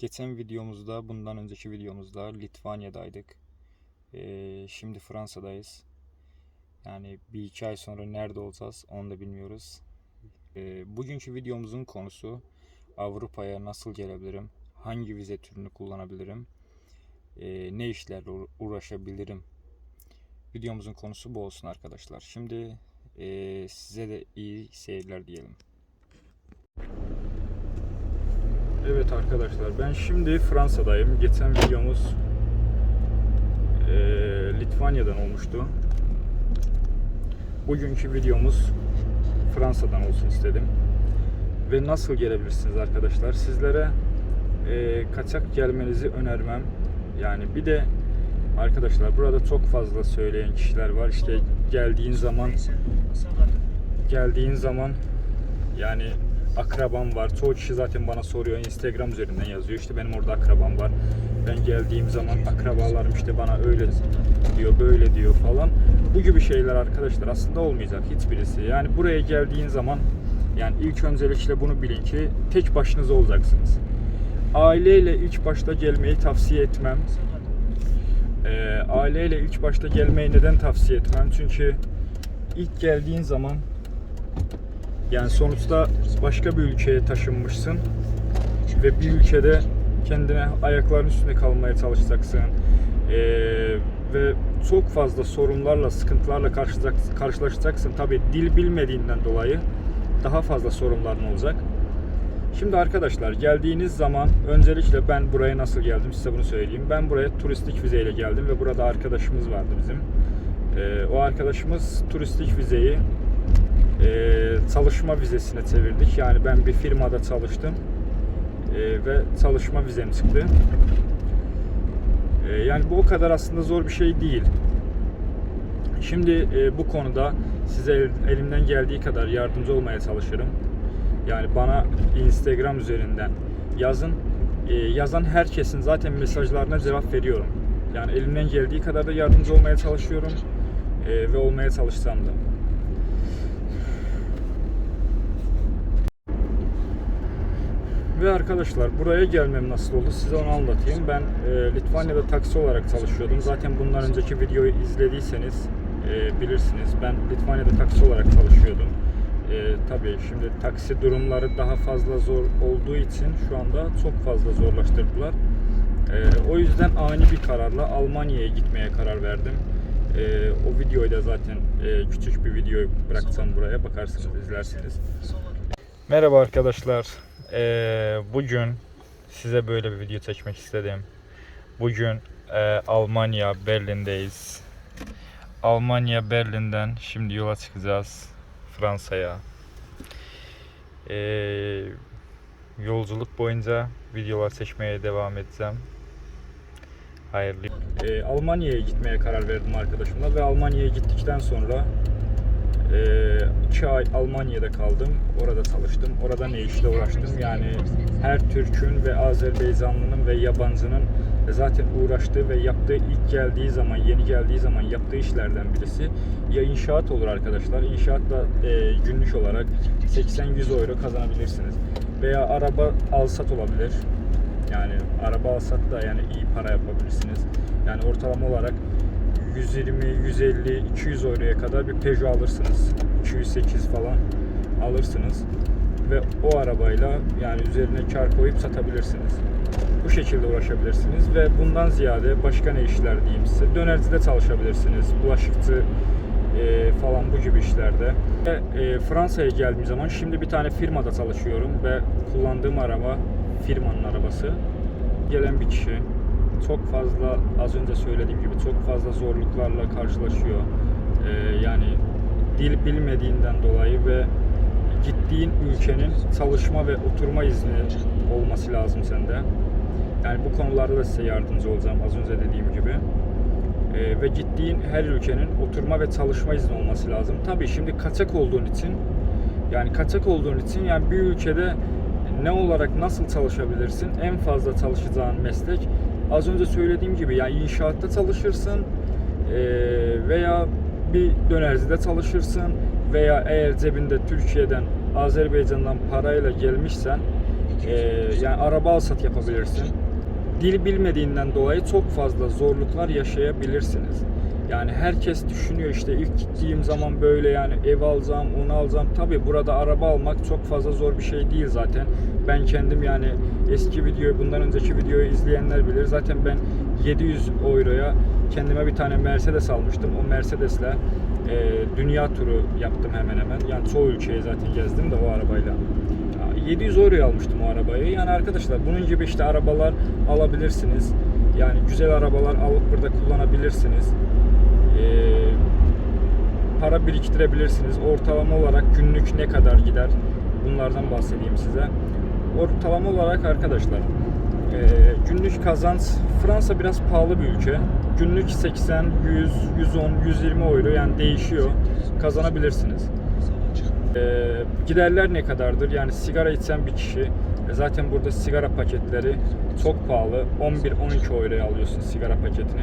Geçen videomuzda, bundan önceki videomuzda Litvanya'daydık. Ee, şimdi Fransa'dayız. Yani bir iki ay sonra nerede olacağız onu da bilmiyoruz. Ee, bugünkü videomuzun konusu Avrupa'ya nasıl gelebilirim? Hangi vize türünü kullanabilirim? Ee, ne işlerle uğra- uğraşabilirim? Videomuzun konusu bu olsun arkadaşlar. Şimdi ee, size de iyi seyirler diyelim. Evet arkadaşlar ben şimdi Fransa'dayım. Geçen videomuz eee, Litvanya'dan olmuştu. Bugünkü videomuz Fransa'dan olsun istedim. Ve nasıl gelebilirsiniz arkadaşlar? Sizlere eee, kaçak gelmenizi önermem. Yani bir de arkadaşlar burada çok fazla söyleyen kişiler var. İşte geldiğin zaman geldiğin zaman yani akrabam var. Çoğu kişi zaten bana soruyor. Instagram üzerinden yazıyor. İşte benim orada akrabam var. Ben geldiğim zaman akrabalarım işte bana öyle diyor, böyle diyor falan. Bu gibi şeyler arkadaşlar aslında olmayacak hiçbirisi. Yani buraya geldiğin zaman yani ilk öncelikle bunu bilin ki tek başınıza olacaksınız. Aileyle ilk başta gelmeyi tavsiye etmem. Ee, aileyle ilk başta gelmeyi neden tavsiye etmem? Çünkü ilk geldiğin zaman yani sonuçta başka bir ülkeye taşınmışsın ve bir ülkede kendine ayaklarının üstünde kalmaya çalışacaksın. Ee, ve çok fazla sorunlarla, sıkıntılarla karşılaşacaksın. Tabi dil bilmediğinden dolayı daha fazla sorunların olacak. Şimdi arkadaşlar geldiğiniz zaman öncelikle ben buraya nasıl geldim size bunu söyleyeyim. Ben buraya turistik vizeyle geldim ve burada arkadaşımız vardı bizim. Ee, o arkadaşımız turistik vizeyi e, çalışma vizesine çevirdik. Yani ben bir firmada çalıştım e, ve çalışma vizem çıktı. E, yani bu o kadar aslında zor bir şey değil. Şimdi e, bu konuda size el- elimden geldiği kadar yardımcı olmaya çalışırım. Yani bana Instagram üzerinden yazın. E, yazan herkesin zaten mesajlarına cevap veriyorum. Yani elimden geldiği kadar da yardımcı olmaya çalışıyorum. E, ve olmaya çalışsam da. Ve arkadaşlar buraya gelmem nasıl oldu size onu anlatayım. Ben e, Litvanya'da taksi olarak çalışıyordum. Zaten bundan önceki videoyu izlediyseniz e, bilirsiniz. Ben Litvanya'da taksi olarak çalışıyordum. E, tabii şimdi taksi durumları daha fazla zor olduğu için şu anda çok fazla zorlaştırdılar. E, o yüzden ani bir kararla Almanya'ya gitmeye karar verdim. E, o videoyu da zaten e, küçük bir video bırakacağım buraya bakarsınız izlersiniz. Merhaba arkadaşlar. Ee, bugün size böyle bir video çekmek istedim. Bugün e, Almanya Berlin'deyiz. Almanya Berlin'den şimdi yola çıkacağız Fransa'ya. Ee, yolculuk boyunca videolar çekmeye devam edeceğim. Hayırlı. Ee, Almanya'ya gitmeye karar verdim arkadaşımla ve Almanya'ya gittikten sonra ee, iki ay Almanya'da kaldım. Orada çalıştım. Orada ne işle uğraştım? Yani her Türk'ün ve Azerbaycanlının ve yabancının zaten uğraştığı ve yaptığı ilk geldiği zaman, yeni geldiği zaman yaptığı işlerden birisi ya inşaat olur arkadaşlar. İnşaatla e, günlük olarak 80-100 euro kazanabilirsiniz. Veya araba alsat olabilir. Yani araba alsat da yani iyi para yapabilirsiniz. Yani ortalama olarak 120, 150, 200 euroya kadar bir Peugeot alırsınız. 208 falan alırsınız. Ve o arabayla yani üzerine kar koyup satabilirsiniz. Bu şekilde uğraşabilirsiniz ve bundan ziyade başka ne işler diyeyim size. Dönercide çalışabilirsiniz. Bulaşıkçı e, falan bu gibi işlerde. Ve, e, Fransa'ya geldiğim zaman şimdi bir tane firmada çalışıyorum ve kullandığım araba firmanın arabası. Gelen bir kişi çok fazla az önce söylediğim gibi çok fazla zorluklarla karşılaşıyor. Ee, yani dil bilmediğinden dolayı ve gittiğin ülkenin çalışma ve oturma izni olması lazım sende. Yani bu konularda da size yardımcı olacağım az önce dediğim gibi. Ee, ve gittiğin her ülkenin oturma ve çalışma izni olması lazım. Tabii şimdi kaçak olduğun için yani kaçak olduğun için yani bir ülkede ne olarak nasıl çalışabilirsin? En fazla çalışacağın meslek az önce söylediğim gibi yani inşaatta çalışırsın eee, veya bir dönercide çalışırsın veya eğer cebinde Türkiye'den Azerbaycan'dan parayla gelmişsen Ee, yani araba alsat yapabilirsin. Dil bilmediğinden dolayı çok fazla zorluklar yaşayabilirsiniz. Yani herkes düşünüyor işte ilk gittiğim zaman böyle yani ev alacağım, onu alacağım. Tabi burada araba almak çok fazla zor bir şey değil zaten. Ben kendim yani eski videoyu, bundan önceki videoyu izleyenler bilir. Zaten ben 700 euroya kendime bir tane Mercedes almıştım. O Mercedes'le e, dünya turu yaptım hemen hemen. Yani çoğu ülkeyi zaten gezdim de o arabayla. Ya 700 euroya almıştım o arabayı. Yani arkadaşlar bunun gibi işte arabalar alabilirsiniz. Yani güzel arabalar alıp burada kullanabilirsiniz. Ee, para biriktirebilirsiniz. Ortalama olarak günlük ne kadar gider? Bunlardan bahsedeyim size. Ortalama olarak arkadaşlar e, günlük kazanç Fransa biraz pahalı bir ülke. Günlük 80, 100, 110, 120 euro yani değişiyor. Kazanabilirsiniz. E, giderler ne kadardır? Yani sigara içsen bir kişi e, zaten burada sigara paketleri çok pahalı. 11-12 euroya alıyorsun sigara paketini.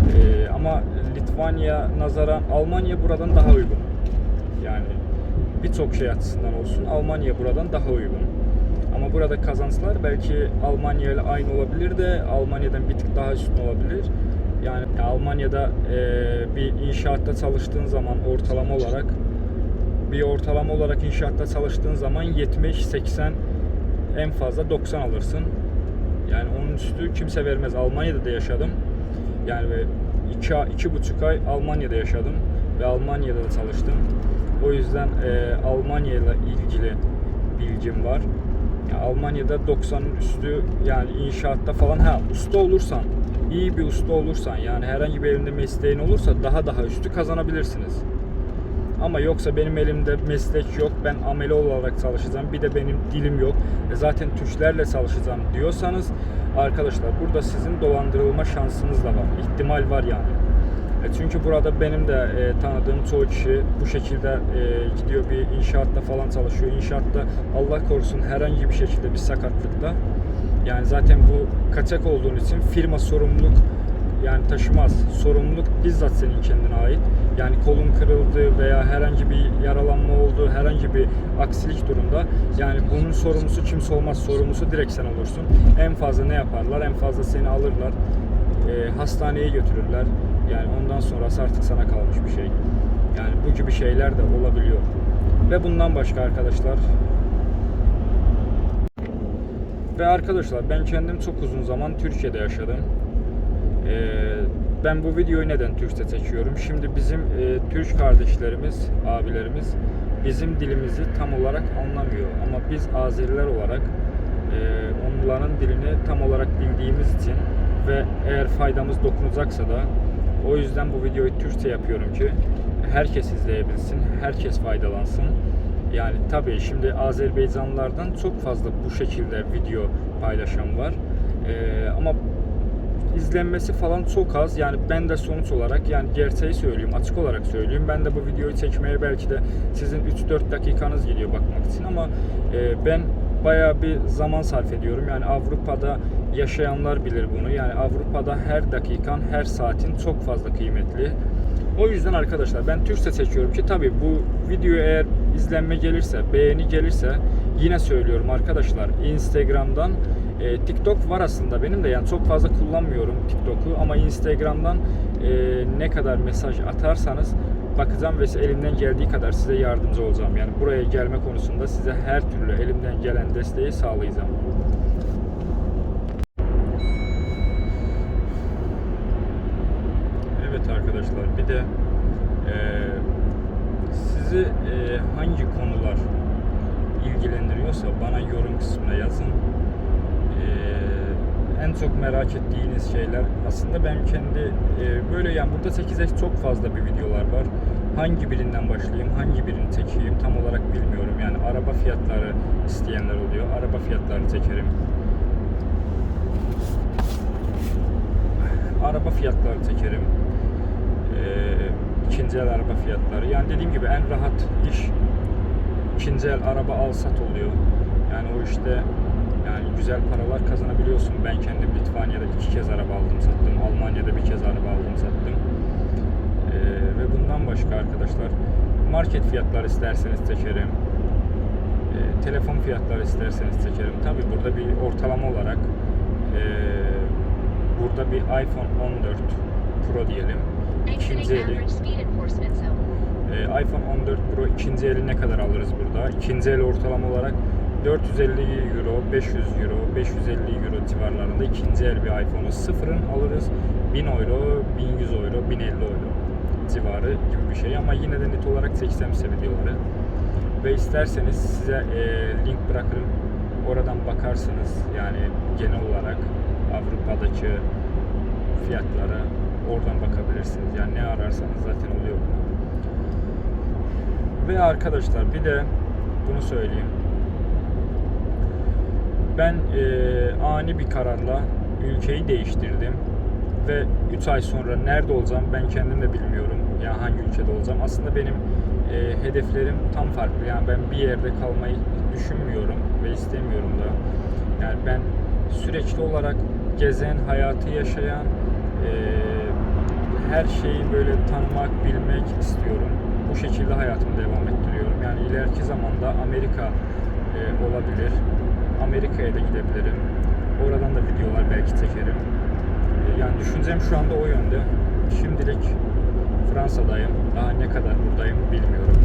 Ee, ama Litvanya nazaran Almanya buradan daha uygun. Yani birçok şey açısından olsun Almanya buradan daha uygun. Ama burada kazançlar belki Almanya ile aynı olabilir de Almanya'dan bir tık daha üstün olabilir. Yani Almanya'da e, bir inşaatta çalıştığın zaman ortalama olarak bir ortalama olarak inşaatta çalıştığın zaman 70-80 en fazla 90 alırsın. Yani onun üstü kimse vermez. Almanya'da da yaşadım. Yani ve iki, iki buçuk ay Almanya'da yaşadım ve Almanya'da da çalıştım. O yüzden e, Almanya ile ilgili bilgim var. Ya Almanya'da 90'ın üstü yani inşaatta falan ha usta olursan iyi bir usta olursan yani herhangi bir elinde mesleğin olursa daha daha üstü kazanabilirsiniz. Ama yoksa benim elimde meslek yok, ben ameli olarak çalışacağım, bir de benim dilim yok, e zaten tuşlarla çalışacağım diyorsanız arkadaşlar burada sizin dolandırılma şansınız da var, ihtimal var yani. E çünkü burada benim de e, tanıdığım çoğu kişi bu şekilde e, gidiyor bir inşaatta falan çalışıyor. İnşaatta Allah korusun herhangi bir şekilde bir sakatlıkta yani zaten bu kaçak olduğun için firma sorumluluk yani taşımaz. Sorumluluk bizzat senin kendine ait. Yani kolun kırıldı veya herhangi bir yaralanma oldu, herhangi bir aksilik durumda yani bunun sorumlusu kimse olmaz. Sorumlusu direkt sen olursun. En fazla ne yaparlar? En fazla seni alırlar. e, hastaneye götürürler. Yani ondan sonrası artık sana kalmış bir şey. Yani bu gibi şeyler de olabiliyor. Ve bundan başka arkadaşlar ve arkadaşlar ben kendim çok uzun zaman Türkiye'de yaşadım. Ee, ben bu videoyu neden Türkçe çekiyorum? Şimdi bizim e, Türk kardeşlerimiz, abilerimiz bizim dilimizi tam olarak anlamıyor. Ama biz Azeriler olarak e, onların dilini tam olarak bildiğimiz için ve eğer faydamız dokunacaksa da o yüzden bu videoyu Türkçe yapıyorum ki herkes izleyebilsin, herkes faydalansın. Yani tabii şimdi Azerbaycanlılardan çok fazla bu şekilde video paylaşan var. Ee, ama izlenmesi falan çok az. Yani ben de sonuç olarak yani gerçeği söyleyeyim, açık olarak söyleyeyim. Ben de bu videoyu çekmeye belki de sizin 3-4 dakikanız gidiyor bakmak için ama e, ben bayağı bir zaman sarf ediyorum. Yani Avrupa'da yaşayanlar bilir bunu. Yani Avrupa'da her dakikan, her saatin çok fazla kıymetli. O yüzden arkadaşlar ben Türkçe seçiyorum ki tabii bu video eğer izlenme gelirse, beğeni gelirse yine söylüyorum arkadaşlar Instagram'dan e, TikTok var aslında benim de yani çok fazla kullanmıyorum TikTok'u ama Instagram'dan e, ne kadar mesaj atarsanız bakacağım ve elimden geldiği kadar size yardımcı olacağım. Yani buraya gelme konusunda size her türlü elimden gelen desteği sağlayacağım. Evet arkadaşlar bir de e, sizi e, hangi konular ilgilendiriyorsa bana yorum kısmına yazın. E, en çok merak ettiğiniz şeyler aslında ben kendi e, böyle yani burada 8'e çok fazla bir videolar var. Hangi birinden başlayayım, hangi birini çekeyim tam olarak bilmiyorum. Yani araba fiyatları isteyenler oluyor. Araba fiyatlarını çekerim. Araba fiyatları çekerim. Ee, ikinci el araba fiyatları. Yani dediğim gibi en rahat iş ikinci el araba al sat oluyor. Yani o işte yani güzel paralar kazanabiliyorsun. Ben kendim Litvanya'da iki kez araba aldım sattım. Almanya'da bir kez araba aldım sattım. Ee, ve bundan başka arkadaşlar market fiyatları isterseniz çekerim. E, telefon fiyatları isterseniz çekerim. Tabi burada bir ortalama olarak e, burada bir iPhone 14 Pro diyelim. İkinci eli e, iPhone 14 Pro ikinci eli ne kadar alırız burada? İkinci el ortalama olarak 450 euro, 500 euro, 550 euro civarlarında ikinci el bir iPhone'u sıfırın alırız. 1000 euro, 1100 euro, 1050 euro civarı gibi bir şey ama yine de net olarak çeksem size videoları. Ve isterseniz size e, link bırakırım. Oradan bakarsınız yani genel olarak Avrupa'daki fiyatlara oradan bakabilirsiniz. Yani ne ararsanız zaten oluyor. Ve arkadaşlar bir de bunu söyleyeyim. Ben eee, ani bir kararla ülkeyi değiştirdim ve 3 ay sonra nerede olacağım ben kendim de bilmiyorum. Yani hangi ülkede olacağım. Aslında benim eee, hedeflerim tam farklı. Yani ben bir yerde kalmayı düşünmüyorum ve istemiyorum da. Yani ben sürekli olarak gezen, hayatı yaşayan, eee, her şeyi böyle tanımak, bilmek istiyorum. Bu şekilde hayatımı devam ettiriyorum. Yani ileriki zamanda Amerika e, olabilir. Amerika'ya da gidebilirim. Oradan da videolar belki çekerim. E, yani düşüncem şu anda o yönde. Şimdilik Fransa'dayım. Daha ne kadar buradayım bilmiyorum.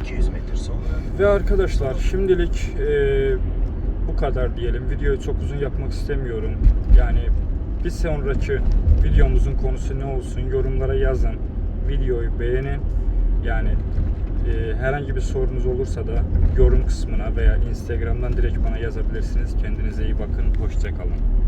200 metre sonra Ve arkadaşlar şimdilik e, bu kadar diyelim. Videoyu çok uzun yapmak istemiyorum. Yani bir sonraki videomuzun konusu ne olsun yorumlara yazın. Videoyu beğenin. Yani e, herhangi bir sorunuz olursa da yorum kısmına veya Instagram'dan direkt bana yazabilirsiniz. Kendinize iyi bakın. Hoşçakalın.